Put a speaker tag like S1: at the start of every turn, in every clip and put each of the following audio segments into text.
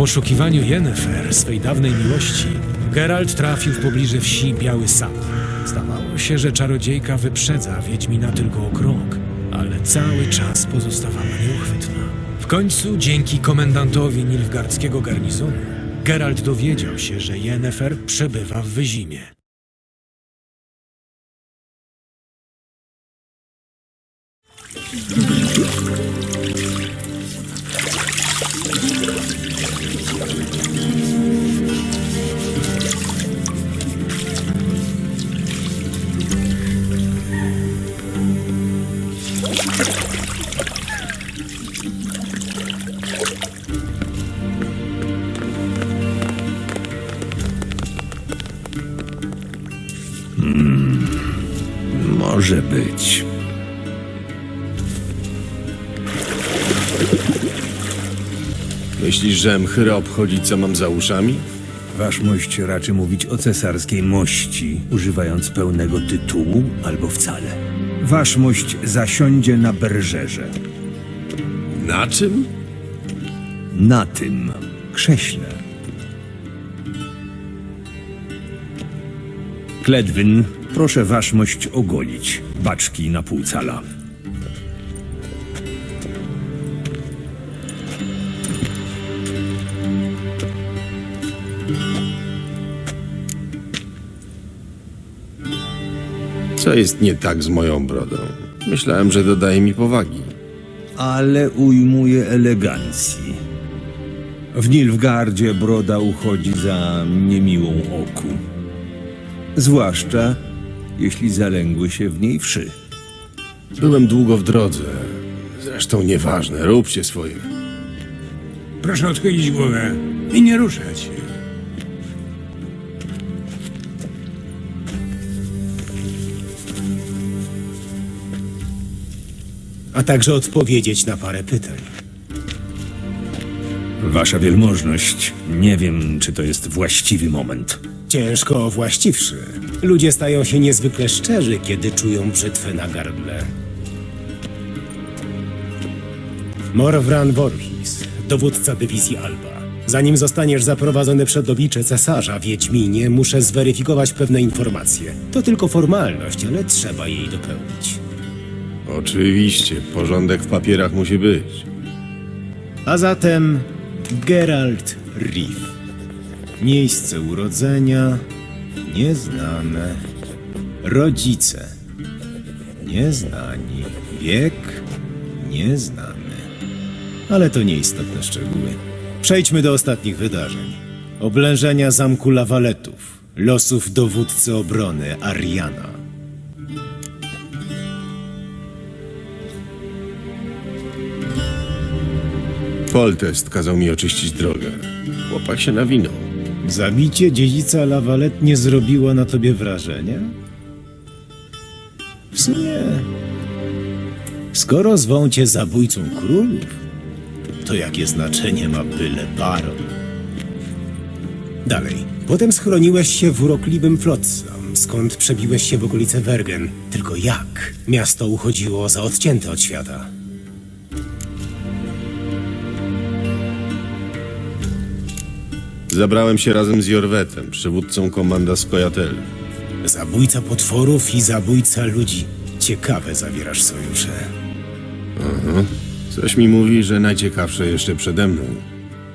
S1: poszukiwaniu Yennefer, swej dawnej miłości, Geralt trafił w pobliże wsi Biały Sad. Zdawało się, że czarodziejka wyprzedza Wiedźmina tylko o krok, ale cały czas pozostawała nieuchwytna. W końcu, dzięki komendantowi Nilfgaardzkiego garnizonu, Geralt dowiedział się, że Yennefer przebywa w Wyzimie.
S2: Może być.
S3: Myślisz, że mchyra obchodzi, co mam za uszami?
S2: Waszmość raczy mówić o cesarskiej mości, używając pełnego tytułu albo wcale. Waszmość zasiądzie na berżerze.
S3: Na czym?
S2: Na tym krześle. Kledwyn, proszę waszmość ogolić. Baczki na pół cala.
S3: Co jest nie tak z moją brodą? Myślałem, że dodaje mi powagi.
S2: ale ujmuje elegancji. W Nilfgardzie broda uchodzi za niemiłą oku. Zwłaszcza jeśli zalęgły się w niej wszy.
S3: Byłem długo w drodze. Zresztą nieważne, róbcie swoje.
S4: Proszę odchylić głowę i nie ruszać się.
S5: a także odpowiedzieć na parę pytań.
S2: Wasza wielmożność, nie wiem, czy to jest właściwy moment.
S5: Ciężko o właściwszy. Ludzie stają się niezwykle szczerzy, kiedy czują brzytwę na gardle. Morwran Vorhis, dowódca dywizji Alba. Zanim zostaniesz zaprowadzony przed oblicze cesarza Wiedźminie, muszę zweryfikować pewne informacje. To tylko formalność, ale trzeba jej dopełnić.
S3: Oczywiście, porządek w papierach musi być.
S5: A zatem Geralt Riff. Miejsce urodzenia nieznane. Rodzice nieznani. Wiek nieznany. Ale to nieistotne szczegóły. Przejdźmy do ostatnich wydarzeń. Oblężenia zamku Lawaletów. Losów dowódcy obrony Ariana.
S3: Foltest kazał mi oczyścić drogę. Chłopak się nawinął.
S5: Zabicie dziedzica Lawalet nie zrobiło na tobie wrażenia? W sumie, skoro zwą cię zabójcą królów, to jakie znaczenie ma byle baron? Dalej. Potem schroniłeś się w urokliwym Flotsam, skąd przebiłeś się w okolice Wergen. Tylko jak? Miasto uchodziło za odcięte od świata.
S3: Zabrałem się razem z Jorwetem, przywódcą komanda Skojatel.
S5: Zabójca potworów i zabójca ludzi. Ciekawe zawierasz sojusze.
S3: Coś mi mówi, że najciekawsze jeszcze przede mną.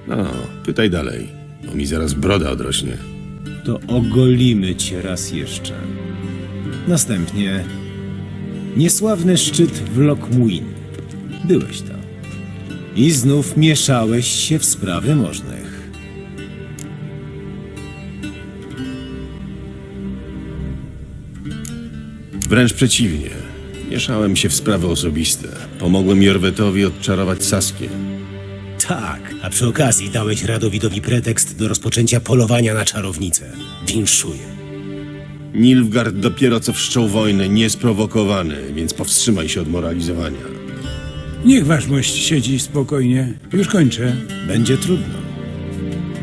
S3: No, pytaj dalej, bo mi zaraz broda odrośnie.
S5: to ogolimy cię raz jeszcze. Następnie niesławny szczyt w Lokmuin. Byłeś tam. I znów mieszałeś się w sprawy możnych.
S3: Wręcz przeciwnie. Mieszałem się w sprawy osobiste. Pomogłem Jorwetowi odczarować Saskię.
S5: Tak, a przy okazji dałeś Radowidowi pretekst do rozpoczęcia polowania na czarownicę. Winszuję.
S3: Nilfgaard dopiero co wszczął wojnę, niesprowokowany, więc powstrzymaj się od moralizowania.
S4: Niech waszmość siedzi spokojnie. Już kończę.
S5: Będzie trudno.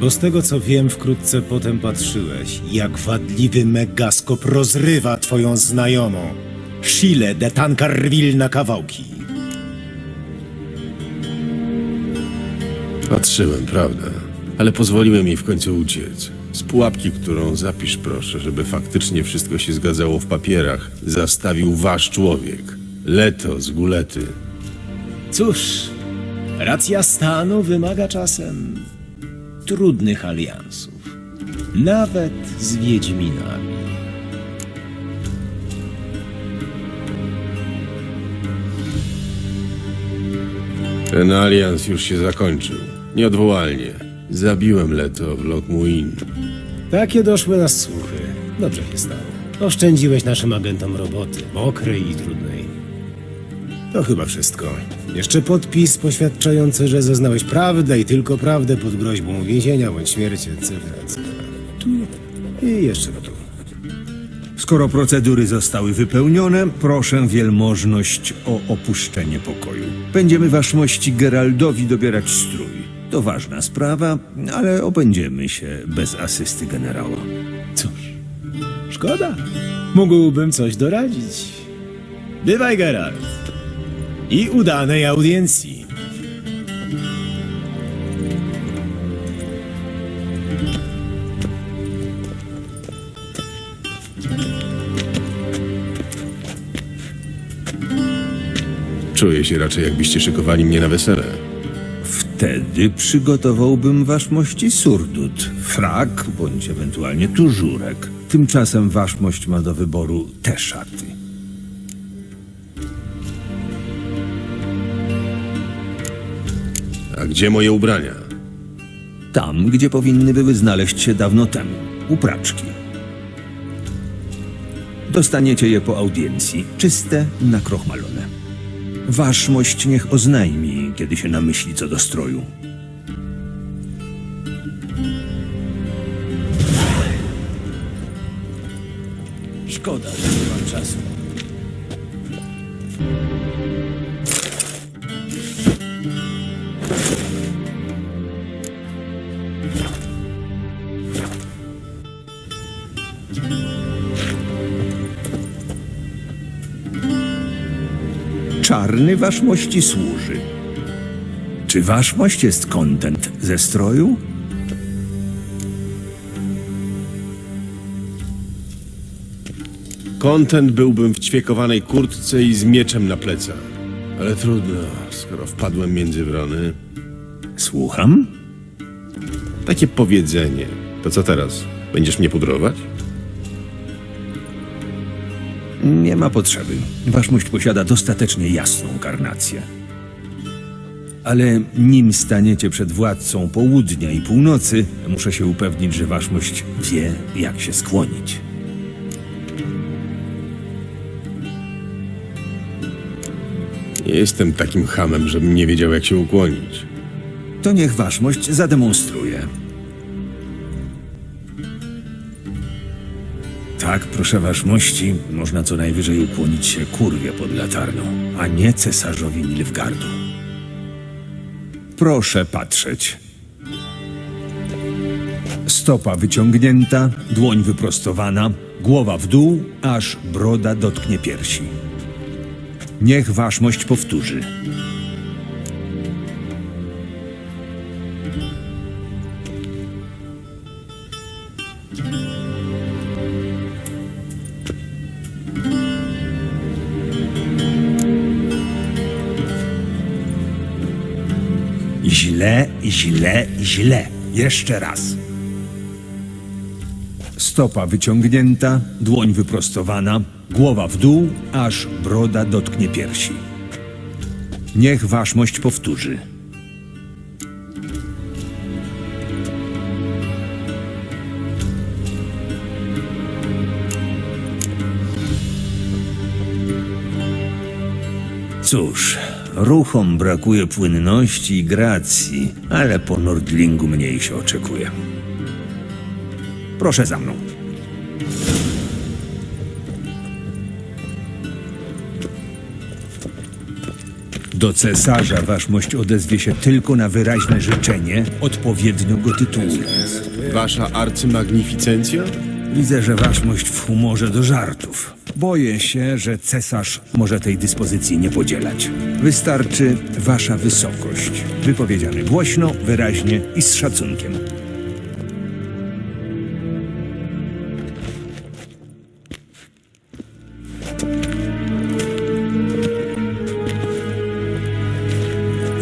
S5: Bo z tego co wiem, wkrótce potem patrzyłeś, jak wadliwy megaskop rozrywa twoją znajomą. Shile de Tancarville na kawałki.
S3: Patrzyłem, prawda? ale pozwoliłem jej w końcu uciec. Z pułapki, którą zapisz proszę, żeby faktycznie wszystko się zgadzało w papierach, zastawił wasz człowiek. Leto z Gulety.
S5: Cóż, racja stanu wymaga czasem trudnych aliansów. Nawet z Wiedźminami.
S3: Ten alians już się zakończył. Nieodwołalnie. Zabiłem Leto w Lokmuin.
S5: Takie doszły nas słuchy. Dobrze się stało. Oszczędziłeś naszym agentom roboty, mokrej i trudnej. To chyba wszystko. Jeszcze podpis poświadczający, że zeznałeś prawdę i tylko prawdę pod groźbą więzienia bądź śmierci, etc. etc. Tu i jeszcze tu.
S2: Skoro procedury zostały wypełnione, proszę wielmożność o opuszczenie pokoju. Będziemy waszmości Geraldowi dobierać strój. To ważna sprawa, ale obędziemy się bez asysty generała.
S5: Cóż, szkoda. Mógłbym coś doradzić. Bywaj, Geralt. I udanej audiencji.
S3: Czuję się raczej, jakbyście szykowali mnie na wesele.
S2: Wtedy przygotowałbym waszmości surdut, frak bądź ewentualnie tużurek. Tymczasem waszmość ma do wyboru te szaty.
S3: A gdzie moje ubrania?
S2: Tam, gdzie powinny były znaleźć się dawno temu. U praczki. Dostaniecie je po audiencji, czyste, nakrochmalone. Waszmość niech oznajmi, kiedy się namyśli co do stroju.
S5: Szkoda, że nie mam czasu.
S2: Czarny waszmości służy. Czy waszmość jest kontent ze stroju?
S3: Kontent byłbym w ćwiekowanej kurtce i z mieczem na plecach. Ale trudno, skoro wpadłem między wrony.
S2: Słucham?
S3: Takie powiedzenie. To co teraz? Będziesz mnie pudrować?
S2: Nie ma potrzeby. Waszmość posiada dostatecznie jasną karnację. Ale nim staniecie przed władcą południa i północy, muszę się upewnić, że waszmość wie, jak się skłonić.
S3: Nie jestem takim hamem, żebym nie wiedział, jak się ukłonić.
S2: To niech waszmość zademonstruje. Tak, proszę waszmości, można co najwyżej ukłonić się kurwie pod latarnią, a nie cesarzowi Nilfgardu. Proszę patrzeć. Stopa wyciągnięta, dłoń wyprostowana, głowa w dół, aż broda dotknie piersi. Niech waszmość powtórzy. Źle, źle. Jeszcze raz. Stopa wyciągnięta, dłoń wyprostowana, głowa w dół, aż broda dotknie piersi. Niech waszmość powtórzy. Cóż, ruchom brakuje płynności i gracji, ale po Nordlingu mniej się oczekuje. Proszę za mną. Do cesarza waszmość odezwie się tylko na wyraźne życzenie, odpowiednio go tytułując.
S3: Wasza arcymagnificencja?
S2: Widzę, że waszmość w humorze do żartów. Boję się, że cesarz może tej dyspozycji nie podzielać. Wystarczy wasza wysokość. Wypowiedziane głośno, wyraźnie i z szacunkiem.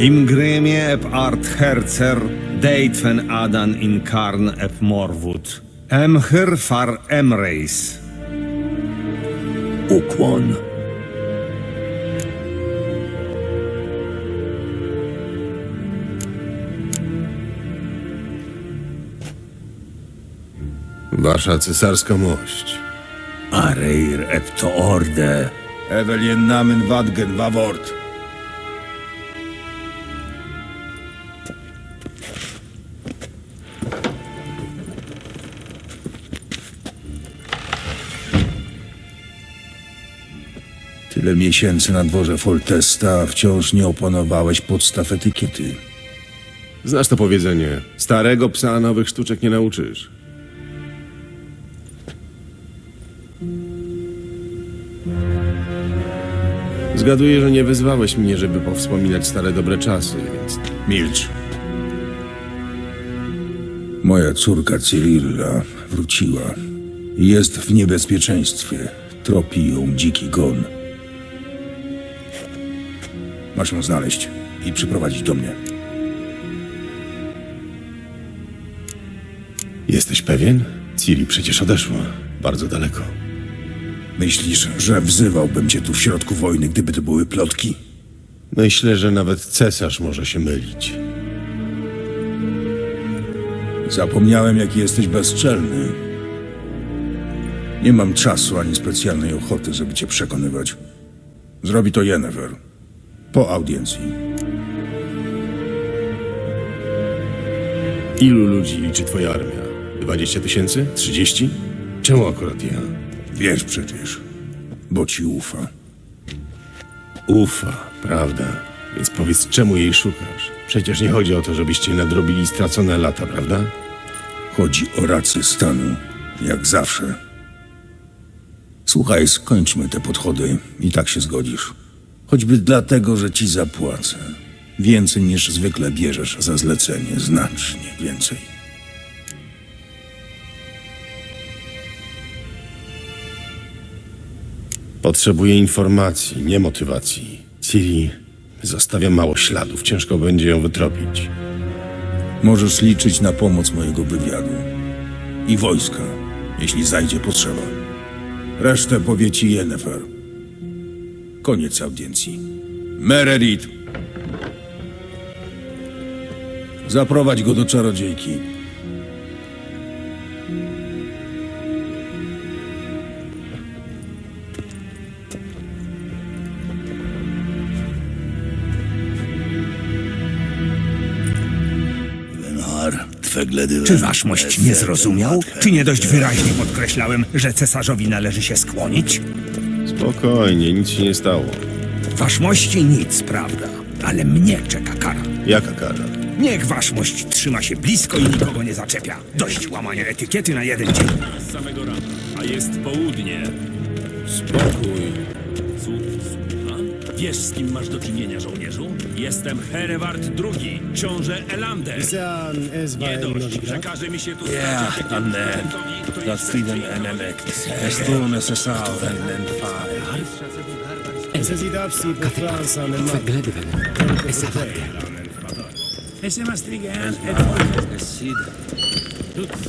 S2: Im gremie eb art herzer, deitfen adan in karn eb morwud. Emhyr far emreis. Ukłon.
S3: Wasza cesarska mość.
S2: Areir eb to orde.
S6: Evelien namen wadgen wawort. Tyle miesięcy na dworze Foltesta, a wciąż nie opanowałeś podstaw etykiety.
S3: Znasz to powiedzenie. Starego psa nowych sztuczek nie nauczysz. Zgaduję, że nie wezwałeś mnie, żeby powspominać stare dobre czasy, więc
S6: Milcz. Moja córka Cyrilla wróciła. Jest w niebezpieczeństwie. Tropi ją dziki gon. Masz ją znaleźć i przyprowadzić do mnie.
S3: jesteś pewien? Ciri przecież odeszła. Bardzo daleko.
S6: Myślisz, że wzywałbym cię tu w środku wojny, gdyby to były plotki?
S3: Myślę, że nawet cesarz może się mylić.
S6: Zapomniałem, jaki jesteś bezczelny. Nie mam czasu ani specjalnej ochoty, żeby cię przekonywać. Zrobi to Yennefer. Po audiencji.
S3: Ilu ludzi liczy twoja armia? 20 tysięcy? 30? Czemu akurat ja?
S6: Wiesz przecież, bo ci ufa.
S3: Ufa, prawda? Więc powiedz, czemu jej szukasz? Przecież nie chodzi o to, żebyście nadrobili stracone lata, prawda?
S6: Chodzi o rację stanu, jak zawsze. Słuchaj, skończmy te podchody i tak się zgodzisz. Choćby dlatego, że ci zapłacę. Więcej niż zwykle bierzesz za zlecenie, znacznie więcej.
S3: Potrzebuję informacji, nie motywacji. Ciri zostawia mało śladów, ciężko będzie ją wytropić.
S6: Możesz liczyć na pomoc mojego wywiadu i wojska, jeśli zajdzie potrzeba. Resztę powie ci Yennefer. Koniec audiencji. Meredith! Zaprowadź go do czarodziejki.
S2: Czy waszmość nie zrozumiał? Czy nie dość wyraźnie podkreślałem, że cesarzowi należy się skłonić?
S3: Spokojnie, nic się nie stało.
S2: Waszmości nic, prawda? Ale mnie czeka kara.
S3: Jaka kara?
S2: Niech waszmość trzyma się blisko i nikogo nie zaczepia. Dość łamania etykiety na jeden dzień.
S7: z samego rana, a jest południe. Spokój. Wiesz, z kim masz do czynienia, żołnierzu? Jestem Hereward II, książę Elander.
S5: Es
S7: Nie dość,
S5: Novigrad.
S7: przekaże mi się tu
S8: Ja,
S7: stracić
S8: Anne.
S7: prezydentowi, który
S8: Dat
S7: jest
S8: Steven
S7: raczej
S8: Enemek. Es tu necessario en fare.
S5: Necessitapsi per Franza nel
S4: mastrigen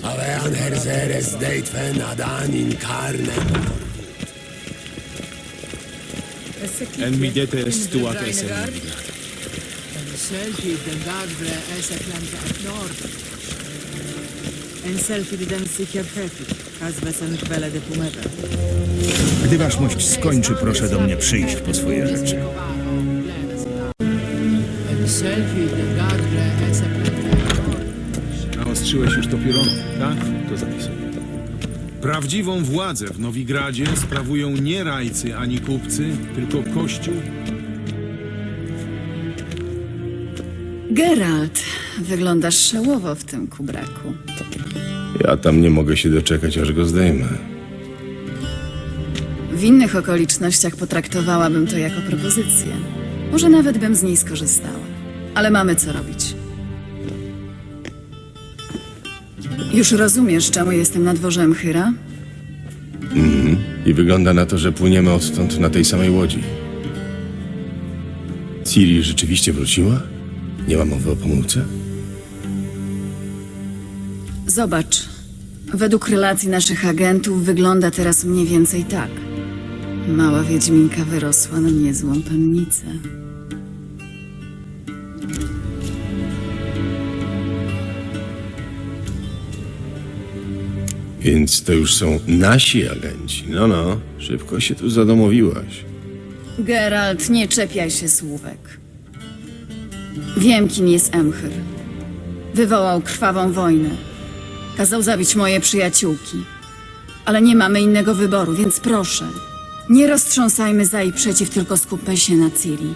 S8: Avean herzeres deitfen adan in carne.
S9: En mi dete stuat esen.
S10: Selfie den Gagbre esa planta at nord. En selfie den sicher perfect. Hazbesen kwele de pumeta.
S2: Gdy waszmość skończy, proszę do mnie przyjść po swoje rzeczy.
S9: Naostrzyłeś już to pioruno, tak? To zapisuję. Prawdziwą władzę w Nowigradzie sprawują nie rajcy ani kupcy, tylko kościół
S11: Geralt, wyglądasz szałowo w tym kubraku.
S3: Ja tam nie mogę się doczekać, aż go zdejmę.
S11: W innych okolicznościach potraktowałabym to jako propozycję. Może nawet bym z niej skorzystała. Ale mamy co robić. Już rozumiesz, czemu jestem na dworze Mchyra?
S3: I wygląda na to, że płyniemy odtąd na tej samej łodzi. Ciri rzeczywiście wróciła? Nie ma mowy o pomyłce?
S11: Zobacz. Według relacji naszych agentów wygląda teraz mniej więcej tak. Mała Wiedźminka wyrosła na niezłą pennicę.
S3: Więc to już są nasi agenci. No, no, szybko się tu zadomowiłaś.
S11: Geralt, nie czepiaj się słówek. Wiem, kim jest Emchyr. Wywołał krwawą wojnę. Kazał zabić moje przyjaciółki. Ale nie mamy innego wyboru, więc proszę, nie roztrząsajmy za i przeciw, tylko skupmy się na Ciri.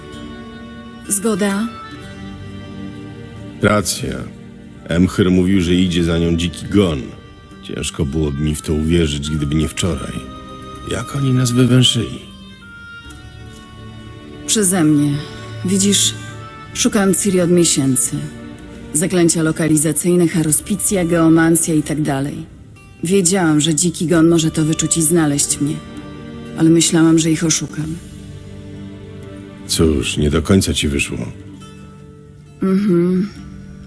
S11: Zgoda?
S3: Racja. Emhyr mówił, że idzie za nią dziki gon. Ciężko byłoby mi w to uwierzyć, gdyby nie wczoraj. Jak oni nas wywęszyli?
S11: Przeze mnie. Widzisz, szukam Ciri od miesięcy. Zaklęcia lokalizacyjne, harospicja, geomancja i tak dalej. Wiedziałam, że dziki gon może to wyczuć i znaleźć mnie. Ale myślałam, że ich oszukam.
S3: Cóż, nie do końca ci wyszło.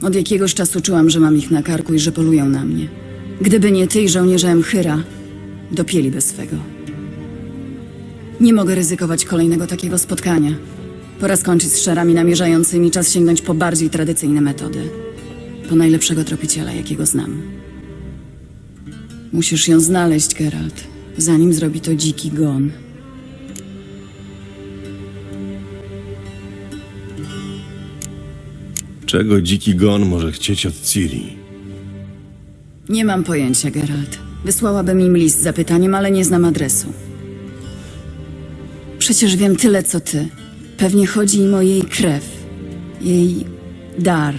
S11: Od jakiegoś czasu czułam, że mam ich na karku i że polują na mnie. Gdyby nie ty i żołnierze Emchyra, dopieliby swego. Nie mogę ryzykować kolejnego takiego spotkania. Pora skończyć z szarami namierzającymi, czas sięgnąć po bardziej tradycyjne metody. Po najlepszego tropiciela, jakiego znam. Musisz ją znaleźć, Geralt, zanim zrobi to dziki gon.
S3: Czego dziki gon może chcieć od Ciri?
S11: Nie mam pojęcia, Geralt. Wysłałabym im list z zapytaniem, ale nie znam adresu. Przecież wiem tyle, co ty. Pewnie chodzi im o jej krew, jej dar.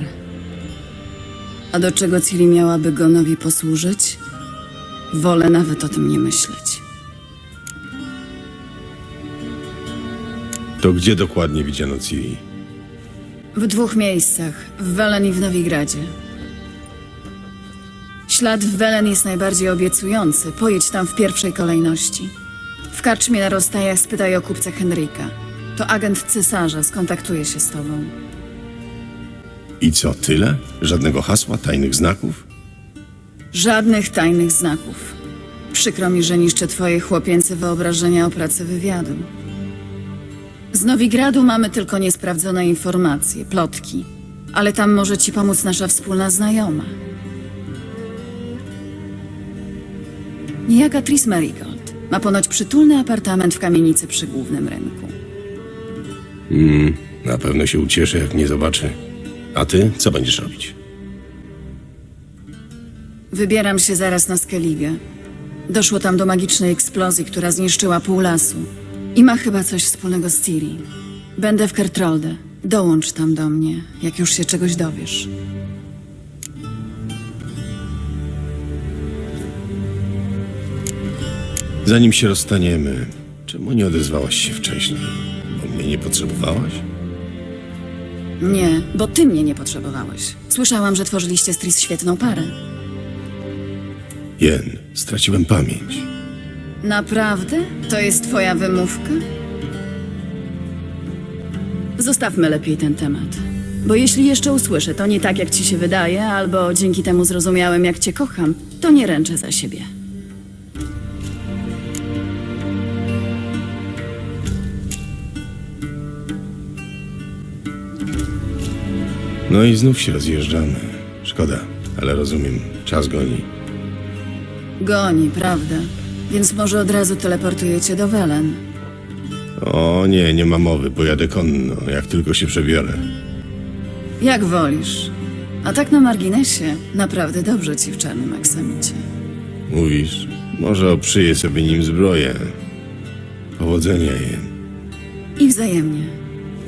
S11: A do czego Ciri miałaby Gonowi posłużyć? Wolę nawet o tym nie myśleć.
S3: To gdzie dokładnie widziano Ciri?
S11: W dwóch miejscach, w Welen i w Nowigradzie. Ślad w Welen jest najbardziej obiecujący. Pojedź tam w pierwszej kolejności. W karczmie na rozstajach spytaj o kupca Henryka. To agent cesarza, skontaktuje się z tobą.
S3: I co, tyle? Żadnego hasła, tajnych znaków?
S11: Żadnych tajnych znaków. Przykro mi, że niszczę twoje chłopięce wyobrażenia o pracy wywiadu. Z Nowigradu mamy tylko niesprawdzone informacje, plotki. Ale tam może ci pomóc nasza wspólna znajoma. Niejaka Tris Marigold. Ma ponoć przytulny apartament w kamienicy przy głównym rynku.
S3: Na pewno się ucieszy, jak mnie zobaczy. A ty, co będziesz robić?
S11: Wybieram się zaraz na Skellige. Doszło tam do magicznej eksplozji, która zniszczyła pół lasu. I ma chyba coś wspólnego z Ciri. Będę w Kertrolde. Dołącz tam do mnie, jak już się czegoś dowiesz.
S3: Zanim się rozstaniemy, czemu nie odezwałaś się wcześniej? Bo mnie nie potrzebowałaś?
S11: Nie, bo ty mnie nie potrzebowałeś. Słyszałam, że tworzyliście z Tris świetną parę.
S3: Jen, straciłem pamięć.
S11: Naprawdę? To jest twoja wymówka? Zostawmy lepiej ten temat. Bo jeśli jeszcze usłyszę, to nie tak, jak ci się wydaje, albo dzięki temu zrozumiałem, jak cię kocham, to nie ręczę za siebie.
S3: No i znów się rozjeżdżamy. Szkoda, ale rozumiem, czas goni.
S11: Goni, prawda? Więc może od razu teleportujecie do Welen.
S3: O nie, nie ma mowy, pojadę konno, jak tylko się przebiorę.
S11: Jak wolisz. A tak na marginesie, naprawdę dobrze ci w czarnym aksamicie.
S3: Mówisz, może oprzyję sobie nim zbroję. Powodzenia, Jen.
S11: I wzajemnie.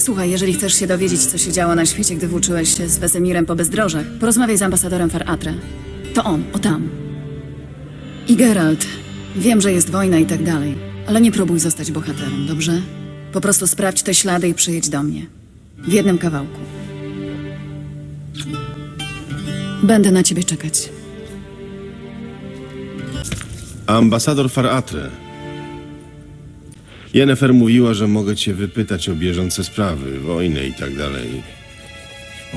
S11: Słuchaj, jeżeli chcesz się dowiedzieć, co się działo na świecie, gdy włóczyłeś się z Wesemirem po bezdrożach, porozmawiaj z ambasadorem Faratre. To on, o tam. I Geralt. Wiem, że jest wojna i tak dalej, Ale nie próbuj zostać bohaterem, dobrze? Po prostu sprawdź te ślady i przyjedź do mnie. W jednym kawałku. Będę na ciebie czekać.
S3: Ambasador Faratre. Jennefer mówiła, że mogę cię wypytać o bieżące sprawy, wojnę i tak dalej.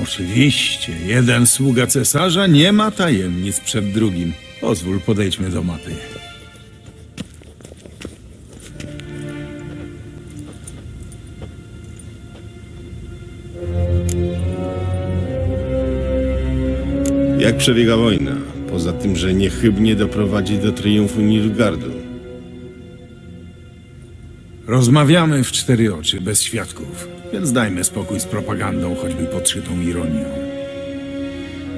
S9: Oczywiście, jeden sługa cesarza nie ma tajemnic przed drugim. Pozwól, podejdźmy do mapy.
S3: Jak przebiega wojna? Poza tym, że niechybnie doprowadzi do triumfu Nilfgaardu.
S9: Rozmawiamy w cztery oczy, bez świadków, więc dajmy spokój z propagandą, choćby podszytą ironią.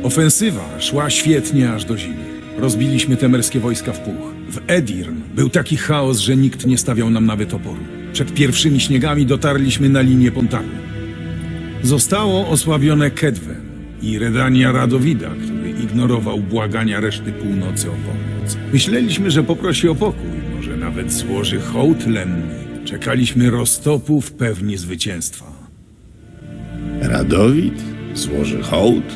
S9: Ofensywa szła świetnie aż do zimy. Rozbiliśmy temerskie wojska w puch. W Edirn był taki chaos, że nikt nie stawiał nam nawet oporu. Przed pierwszymi śniegami dotarliśmy na linię Pontaru. Zostało osłabione Kedwen i Redania Radowida, który ignorował błagania reszty północy o pomoc. Myśleliśmy, że poprosi o pokój, może nawet złoży hołd lenny. Czekaliśmy roztopów pewni zwycięstwa.
S3: Radowid? Złoży hołd?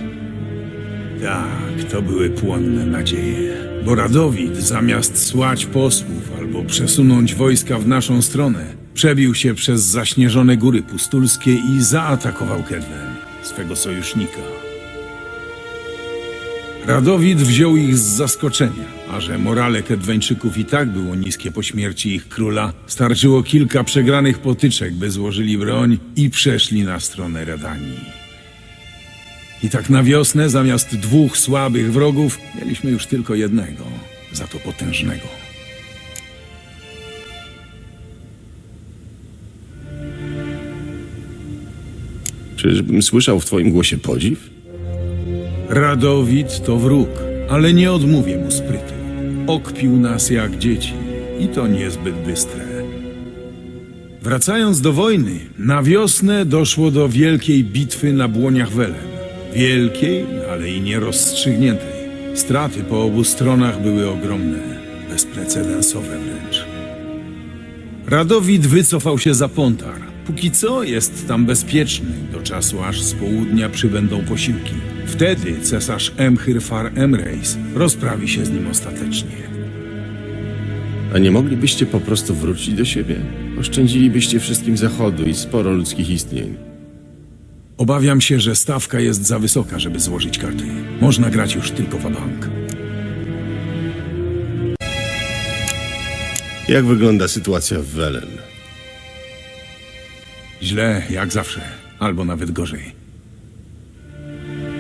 S9: Tak, to były płonne nadzieje. Bo Radowid, zamiast słać posłów albo przesunąć wojska w naszą stronę, przebił się przez zaśnieżone góry pustulskie i zaatakował Kedwen, swego sojusznika. Radowid wziął ich z zaskoczenia, a że morale Kedweńczyków i tak było niskie po śmierci ich króla, starczyło kilka przegranych potyczek, by złożyli broń i przeszli na stronę Redanii. I tak na wiosnę, zamiast dwóch słabych wrogów, mieliśmy już tylko jednego, za to potężnego.
S3: Czyżbym słyszał w twoim głosie podziw?
S9: Radowid to wróg, ale nie odmówię mu sprytu. Okpił nas jak dzieci i to niezbyt bystre. Wracając do wojny, na wiosnę doszło do wielkiej bitwy na błoniach Welen. Wielkiej, ale i nierozstrzygniętej. Straty po obu stronach były ogromne, bezprecedensowe wręcz. Radowid wycofał się za Pontar. Póki co jest tam bezpieczny, do czasu aż z południa przybędą posiłki. Wtedy cesarz Emhyr-Far Emreis rozprawi się z nim ostatecznie.
S3: A nie moglibyście po prostu wrócić do siebie? Oszczędzilibyście wszystkim zachodu i sporo ludzkich istnień.
S9: Obawiam się, że stawka jest za wysoka, żeby złożyć karty. Można grać już tylko w bank.
S3: Jak wygląda sytuacja w Welen?
S9: Źle, jak zawsze, albo nawet gorzej.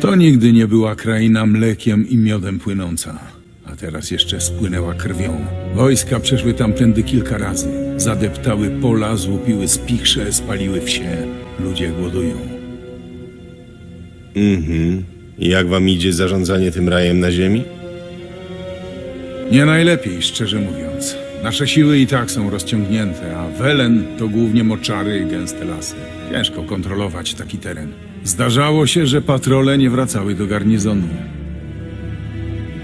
S9: To nigdy nie była kraina mlekiem i miodem płynąca, a teraz jeszcze spłynęła krwią. Wojska przeszły tamtędy kilka razy. Zadeptały pola, złupiły spichrze, spaliły wsie. Ludzie głodują.
S3: Mhm. Jak wam idzie zarządzanie tym rajem na ziemi?
S9: Nie najlepiej, szczerze mówiąc. Nasze siły i tak są rozciągnięte, a Welen to głównie moczary i gęste lasy. Ciężko kontrolować taki teren. Zdarzało się, że patrole nie wracały do garnizonu.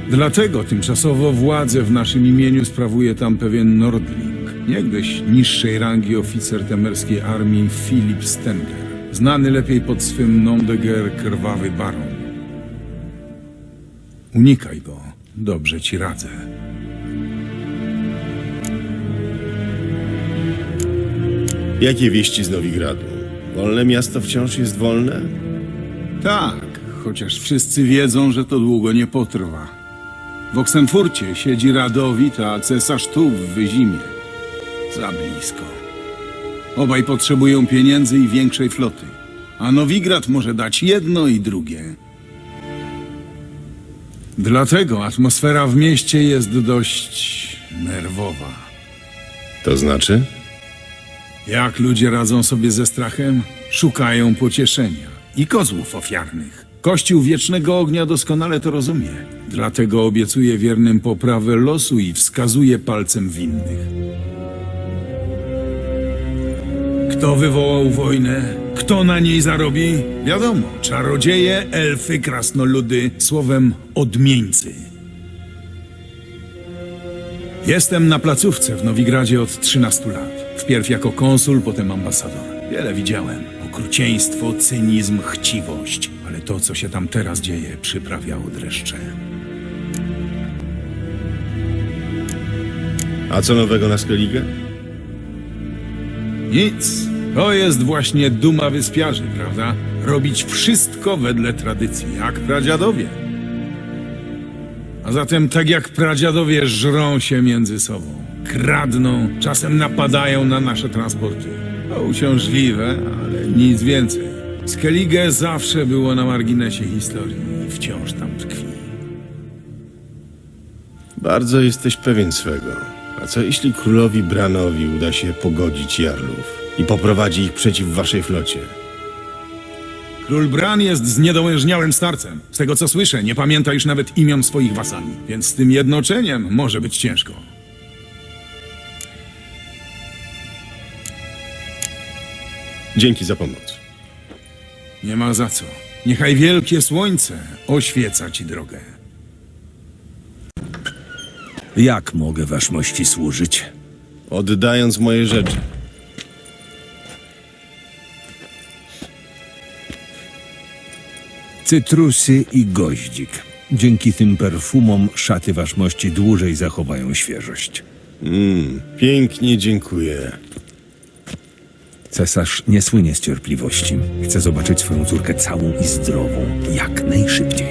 S9: Dlatego tymczasowo władzę w naszym imieniu sprawuje tam pewien Nordling, niegdyś niższej rangi oficer temerskiej armii Filip Stenger, znany lepiej pod swym nom de guerre Krwawy Baron. Unikaj go, dobrze ci radzę.
S3: Jakie wieści z Nowigradu? Wolne miasto wciąż jest wolne?
S9: Tak, chociaż wszyscy wiedzą, że to długo nie potrwa. W Oksenfurcie siedzi Radowid, a cesarz tu w Wyzimie. Za blisko. Obaj potrzebują pieniędzy i większej floty. A Nowigrad może dać jedno i drugie. Dlatego atmosfera w mieście jest dość nerwowa.
S3: To znaczy?
S9: Jak ludzie radzą sobie ze strachem? Szukają pocieszenia i kozłów ofiarnych. Kościół Wiecznego Ognia doskonale to rozumie. Dlatego obiecuje wiernym poprawę losu i wskazuje palcem winnych. Kto wywołał wojnę? Kto na niej zarobi? Wiadomo, czarodzieje, elfy, krasnoludy, słowem odmieńcy. Jestem na placówce w Nowigradzie od 13 lat. Wpierw jako konsul, potem ambasador. Wiele widziałem. Okrucieństwo, cynizm, chciwość. Ale to, co się tam teraz dzieje, przyprawiało dreszcze.
S3: A co nowego na Skellige?
S9: Nic. To jest właśnie duma wyspiarzy, prawda? Robić wszystko wedle tradycji, jak pradziadowie. A zatem tak jak pradziadowie żrą się między sobą, kradną, czasem napadają na nasze transporty. To uciążliwe, ale nic więcej. Skellige zawsze było na marginesie historii i wciąż tam tkwi.
S3: Bardzo jesteś pewien swego. A co jeśli królowi Branowi uda się pogodzić Jarlów i poprowadzi ich przeciw waszej flocie?
S9: Król Bran jest zniedołężniałym starcem. Z tego co słyszę, nie pamięta już nawet imion swoich wasali, więc z tym jednoczeniem może być ciężko.
S3: Dzięki za pomoc.
S9: Nie ma za co. Niechaj wielkie słońce oświeca ci drogę.
S2: Jak mogę waszmości służyć?
S3: Oddając moje rzeczy.
S2: Cytrusy i goździk. Dzięki tym perfumom szaty waszmości dłużej zachowają świeżość.
S3: Mm, pięknie dziękuję.
S2: Cesarz nie słynie z cierpliwości. Chce zobaczyć swoją córkę całą i zdrową, jak najszybciej.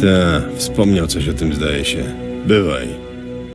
S3: Ta, wspomniał coś o tym, zdaje się. Bywaj.